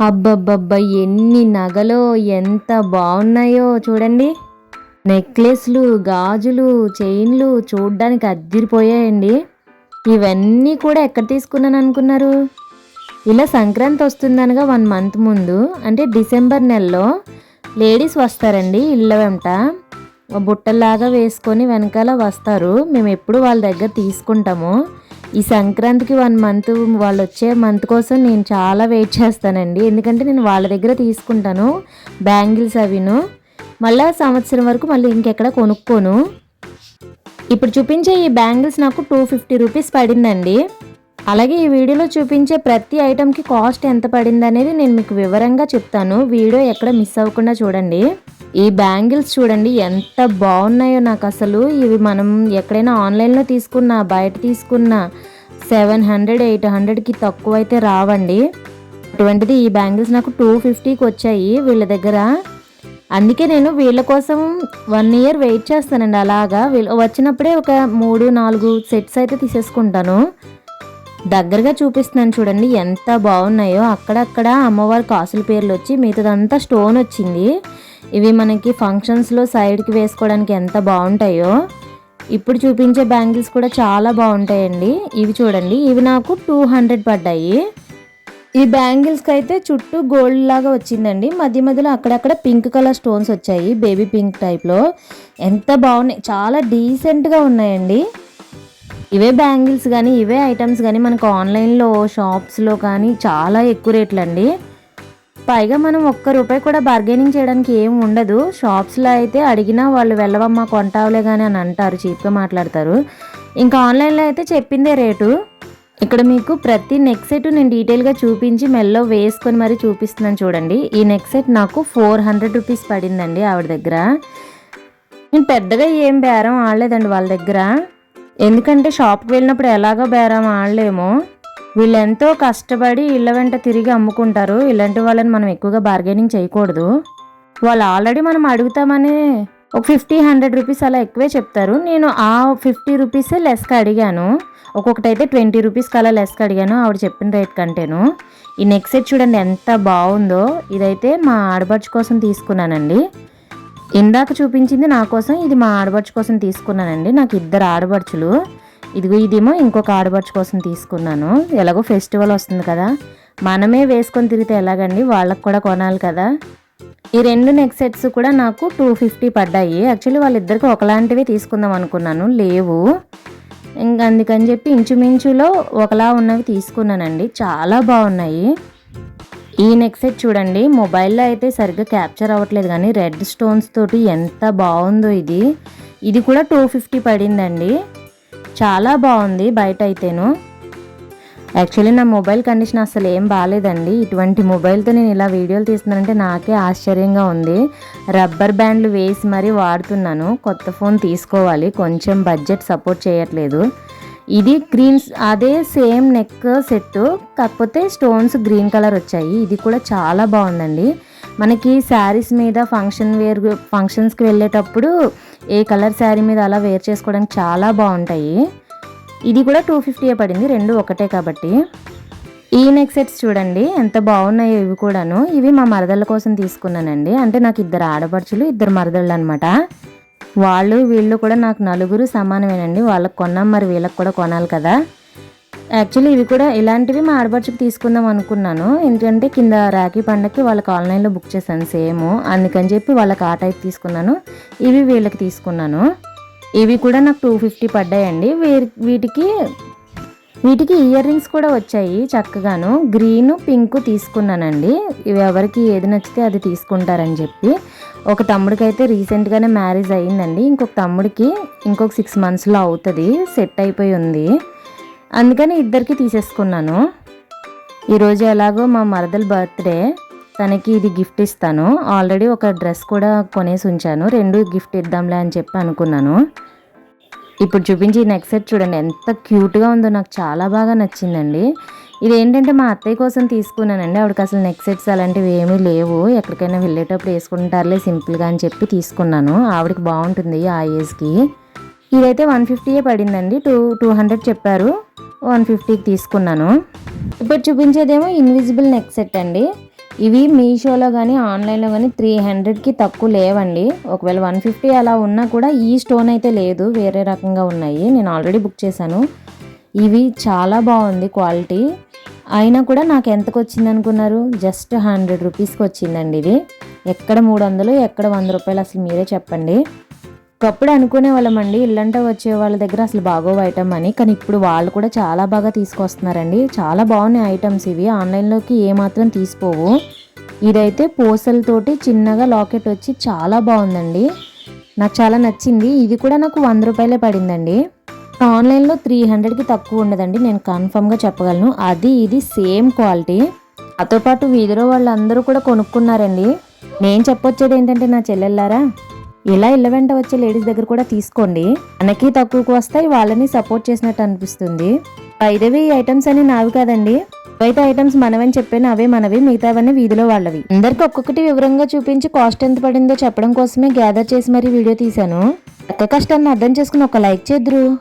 అబ్బబ్బబ్బా ఎన్ని నగలో ఎంత బాగున్నాయో చూడండి. నెక్లెస్లు గాజులు చైన్లు చూడ్డానికి అద్దిరిపోయాయండి. ఇవన్నీ కూడా ఎక్కడ తీసుకున్నాను అనుకున్నారు? ఇలా సంక్రాంతి వస్తుందనగా వన్ మంత్ ముందు అంటే డిసెంబర్ నెలలో లేడీస్ వస్తారండి ఇళ్ళ వెంట బుట్టల్లాగా వేసుకొని వెనకాల వస్తారు. మేము ఎప్పుడు వాళ్ళ దగ్గర తీసుకుంటాము. ఈ సంక్రాంతికి వన్ మంత్ వాళ్ళు వచ్చే మంత్ కోసం నేను చాలా వెయిట్ చేస్తానండి. ఎందుకంటే నేను వాళ్ళ దగ్గర తీసుకుంటాను. బ్యాంగిల్స్ అవిను. మళ్ళీ సంవత్సరం వరకు మళ్ళీ ఇంకెక్కడ కొనుక్కోను. ఇప్పుడు చూపించే ఈ బ్యాంగిల్స్ నాకు టూ ఫిఫ్టీ రూపీస్ పడిందండి. అలాగే ఈ వీడియోలో చూపించే ప్రతి ఐటెంకి కాస్ట్ ఎంత పడింది అనేది నేను మీకు వివరంగా చెప్తాను. వీడియో ఎక్కడ మిస్ అవ్వకుండా చూడండి. ఈ బ్యాంగిల్స్ చూడండి ఎంత బాగున్నాయో నాకు అసలు. ఇవి మనం ఎక్కడైనా ఆన్లైన్లో తీసుకున్నా బయట తీసుకున్నా సెవెన్ హండ్రెడ్ ఎయిట్ హండ్రెడ్కి తక్కువ అయితే రావండి. అటువంటిది ఈ బ్యాంగిల్స్ నాకు టూ ఫిఫ్టీకి వచ్చాయి వీళ్ళ దగ్గర. అందుకే నేను వీళ్ళ కోసం వన్ ఇయర్ వెయిట్ చేస్తానండి అలాగా. వీళ్ళు వచ్చినప్పుడే ఒక మూడు నాలుగు సెట్స్ అయితే తీసేసుకుంటాను. దగ్గరగా చూపిస్తున్నాను చూడండి ఎంత బాగున్నాయో. అక్కడక్కడ అమ్మవారి కాసుల పేర్లు వచ్చి మిగతాదంతా స్టోన్ వచ్చింది. ఇవి మనకి ఫంక్షన్స్లో సైడ్కి వేసుకోవడానికి ఎంత బాగుంటాయో ఇప్పుడు చూపించే బ్యాంగిల్స్ కూడా చాలా బాగుంటాయండి. ఇవి చూడండి ఇవి నాకు టూ హండ్రెడ్ పడ్డాయి. ఈ బ్యాంగిల్స్కి అయితే చుట్టూ గోల్డ్ లాగా వచ్చిందండి. మధ్య మధ్యలో అక్కడక్కడ పింక్ కలర్ స్టోన్స్ వచ్చాయి బేబీ పింక్ టైప్లో ఎంత బాగున్నాయి చాలా డీసెంట్గా ఉన్నాయండి. ఇవే బ్యాంగిల్స్ కానీ ఇవే ఐటమ్స్ కానీ మనకు ఆన్లైన్లో షాప్స్లో కానీ చాలా ఎక్కువ రేట్లు అండి పైగా మనం ఒక్క రూపాయి కూడా బార్గెనింగ్ చేయడానికి ఏం ఉండదు. షాప్స్లో అయితే అడిగినా వాళ్ళు వెళ్ళవమ్మా కొంటావులే కానీ అని అంటారు చీప్గా మాట్లాడతారు. ఇంకా ఆన్లైన్లో అయితే చెప్పిందే రేటు. ఇక్కడ మీకు ప్రతి నెక్ సెట్ నేను డీటెయిల్గా చూపించి మెల్లో వేసుకొని మరీ చూపిస్తున్నాను చూడండి. ఈ నెక్ సెట్ నాకు ఫోర్ హండ్రెడ్ రూపీస్ పడిందండి ఆవిడ దగ్గర. నేను పెద్దగా ఏం బేరం ఆడలేదండి వాళ్ళ దగ్గర. ఎందుకంటే షాప్కి వెళ్ళినప్పుడు ఎలాగో బేరం ఆడలేమో. వీళ్ళెంతో కష్టపడి ఇళ్ళ వెంట తిరిగి అమ్ముకుంటారు. ఇలాంటి వాళ్ళని మనం ఎక్కువగా బార్గెనింగ్ చేయకూడదు. వాళ్ళు ఆల్రెడీ మనం అడుగుతామని ఒక ఫిఫ్టీ హండ్రెడ్ రూపీస్ అలా ఎక్కువే చెప్తారు. నేను ఆ ఫిఫ్టీ రూపీసే లెస్గా అడిగాను. ఒక్కొక్కటి అయితే ట్వంటీ రూపీస్కి అలా లెస్గా అడిగాను. ఆవిడ చెప్పిన రేట్ కంటేను. ఈ నెక్స్ట్ సెట్ చూడండి ఎంత బాగుందో. ఇదైతే మా ఆడబడుచు కోసం తీసుకున్నానండి. ఇందాక చూపించింది నా కోసం ఇది మా ఆడబడుచు కోసం తీసుకున్నానండి. నాకు ఇద్దరు ఆడబడుచులు ఇదిగో ఇదేమో ఇంకొక ఆడపడుచు కోసం తీసుకున్నాను. ఎలాగో ఫెస్టివల్ వస్తుంది కదా. మనమే వేసుకొని తిరిగితే ఎలాగండి? వాళ్ళకి కూడా కొనాలి కదా. ఈ రెండు నెక్ సెట్స్ కూడా నాకు టూ ఫిఫ్టీ పడ్డాయి. యాక్చువల్లీ వాళ్ళిద్దరికి ఒకలాంటివి తీసుకుందాం అనుకున్నాను. లేవు. ఇంకా అందుకని చెప్పి ఇంచుమించులో ఒకలా ఉన్నవి తీసుకున్నానండి. చాలా బాగున్నాయి. ఈ నెక్ సెట్ చూడండి. మొబైల్లో అయితే సరిగ్గా క్యాప్చర్ అవ్వట్లేదు కానీ రెడ్ స్టోన్స్ తోటి ఎంత బాగుందో ఇది. ఇది కూడా టూ ఫిఫ్టీ పడిందండి. చాలా బాగుంది బయట అయితేను యాక్చువల్లీ నా మొబైల్ కండిషన్ అసలు ఏం బాగాలేదండి ఇటువంటి మొబైల్తో నేను ఇలా వీడియోలు తీస్తున్నానంటే నాకే ఆశ్చర్యంగా ఉంది. రబ్బర్ బ్యాండ్లు వేసి మరీ వాడుతున్నాను. కొత్త ఫోన్ తీసుకోవాలి. కొంచెం బడ్జెట్ సపోర్ట్ చేయట్లేదు. ఇది గ్రీన్ అదే సేమ్ నెక్ సెట్ కాకపోతే స్టోన్స్ గ్రీన్ కలర్ వచ్చాయి. ఇది కూడా చాలా బాగుందండి. మనకి శారీస్ మీద ఫంక్షన్ వేర్ ఫంక్షన్స్కి వెళ్ళేటప్పుడు ఏ కలర్ శారీ మీద అలా వేర్ చేసుకోవడానికి చాలా బాగుంటాయి. ఇది కూడా టూ ఫిఫ్టీయే పడింది రెండు ఒకటే కాబట్టి. ఈ నెక్ సెట్స్ చూడండి ఎంత బాగున్నాయో ఇవి కూడాను. ఇవి మా మరదళ్ళ కోసం తీసుకున్నానండి. అంటే నాకు ఇద్దరు ఆడపడుచులు ఇద్దరు మరదళ్ళు అనమాట వాళ్ళు వీళ్ళు కూడా నాకు నలుగురు సమానమేనండి. వాళ్ళకి కొన్నాం మరి వీళ్ళకి కూడా కొనాలి కదా. యాక్చువల్లీ ఇవి కూడా ఇలాంటివి మా ఆడపడుచుకు తీసుకుందాం అనుకున్నాను. ఎందుకంటే కింద రాఖీ పండగకి వాళ్ళకి ఆన్లైన్లో బుక్ చేశాను సేమ్. అందుకని చెప్పి వాళ్ళకి ఆ టైప్ తీసుకున్నాను. ఇవి వీళ్ళకి తీసుకున్నాను. ఇవి కూడా నాకు టూ ఫిఫ్టీ పడ్డాయండి. వీటికి వీటికి ఇయర్ రింగ్స్ కూడా వచ్చాయి చక్కగాను. గ్రీన్ పింక్ తీసుకున్నానండి. ఇవి ఎవరికి ఏది నచ్చితే అది తీసుకుంటారని చెప్పి. ఒక తమ్ముడికి అయితే రీసెంట్గానే మ్యారేజ్ అయ్యిందండి ఇంకొక తమ్ముడికి ఇంకొక సిక్స్ మంత్స్లో అవుతుంది. సెట్ అయిపోయి ఉంది. అందుకని ఇద్దరికి తీసేసుకున్నాను. ఈరోజు ఎలాగో మా మరదల బర్త్డే తనకి ఇది గిఫ్ట్ ఇస్తాను. ఆల్రెడీ ఒక డ్రెస్ కూడా కొనేసి ఉంచాను. రెండు గిఫ్ట్ ఇద్దాంలే అని చెప్పి అనుకున్నాను. ఇప్పుడు చూపించి నెక్ సెట్ చూడండి. ఎంత క్యూట్గా ఉందో నాకు చాలా బాగా నచ్చిందండి. ఇది ఏంటంటే మా అత్తయ్య కోసం తీసుకున్నానండి. ఆవిడకి అసలు నెక్ సెట్స్ అలాంటివి ఏమీ లేవు. ఎక్కడికైనా వెళ్ళేటప్పుడు వేసుకుంటారులే సింపుల్గా అని చెప్పి తీసుకున్నాను. ఆవిడకి బాగుంటుంది ఆ ఏజ్కి. ఇదైతే వన్ ఫిఫ్టీయే పడిందండి. టూ టూ హండ్రెడ్ చెప్పారు. వన్ ఫిఫ్టీకి తీసుకున్నాను. ఇప్పుడు చూపించేదేమో ఇన్విజిబుల్ నెక్ సెట్ అండి. ఇవి మీషోలో కానీ ఆన్లైన్లో కానీ త్రీ హండ్రెడ్కి తక్కువ లేవండి. ఒకవేళ వన్ ఫిఫ్టీ అలా ఉన్నా కూడా ఈ స్టోన్ అయితే లేదు. వేరే రకంగా ఉన్నాయి. నేను ఆల్రెడీ బుక్ చేశాను. ఇవి చాలా బాగుంది క్వాలిటీ. అయినా కూడా నాకు ఎంతకు వచ్చింది అనుకున్నారు? జస్ట్ హండ్రెడ్ రూపీస్కి వచ్చిందండి ఇది. ఎక్కడ మూడు వందలు ఎక్కడ వంద రూపాయలు అసలు మీరే చెప్పండి. ఒకప్పుడు అనుకునే వాళ్ళమండి ఇల్లంటే వచ్చే వాళ్ళ దగ్గర అసలు బాగోవు ఐటమ్ అని. కానీ ఇప్పుడు వాళ్ళు కూడా చాలా బాగా తీసుకొస్తున్నారండి. చాలా బాగున్నాయి ఐటమ్స్ ఇవి. ఆన్లైన్లోకి ఏమాత్రం తీసిపోవు. ఇదైతే పూసలతోటి చిన్నగా లాకెట్ వచ్చి చాలా బాగుందండి. నాకు చాలా నచ్చింది. ఇది కూడా నాకు వంద రూపాయలే పడిందండి. ఆన్లైన్లో త్రీ హండ్రెడ్కి తక్కువ ఉండదండి. నేను కన్ఫర్మ్గా చెప్పగలను. అది ఇది సేమ్ క్వాలిటీ. నాతో పాటు వీధిలో వాళ్ళందరూ కూడా కొనుక్కున్నారండి. నేను చెప్పొచ్చేది ఏంటంటే నా చెల్లెళ్ళారా ఇలా ఇళ్ళ వెంట వచ్చే లేడీస్ దగ్గర కూడా తీసుకోండి. మనకి తక్కువకు వస్తాయి వాళ్ళని సపోర్ట్ చేసినట్టు అనిపిస్తుంది. ఐదవి ఈ ఐటమ్స్ అని నావి కాదండి. ఇవైతే ఐటమ్స్ మనవని చెప్పాను అవే మనవి మిగతావన్నీ వీధిలో వాళ్ళవి. అందరికి ఒక్కొక్కటి వివరంగా చూపించి కాస్ట్ ఎంత పడిందో చెప్పడం కోసమే గ్యాదర్ చేసి మరీ వీడియో తీశాను. ఒక్క కష్టాన్ని అర్థం చేసుకుని ఒక లైక్ చేద్దరు.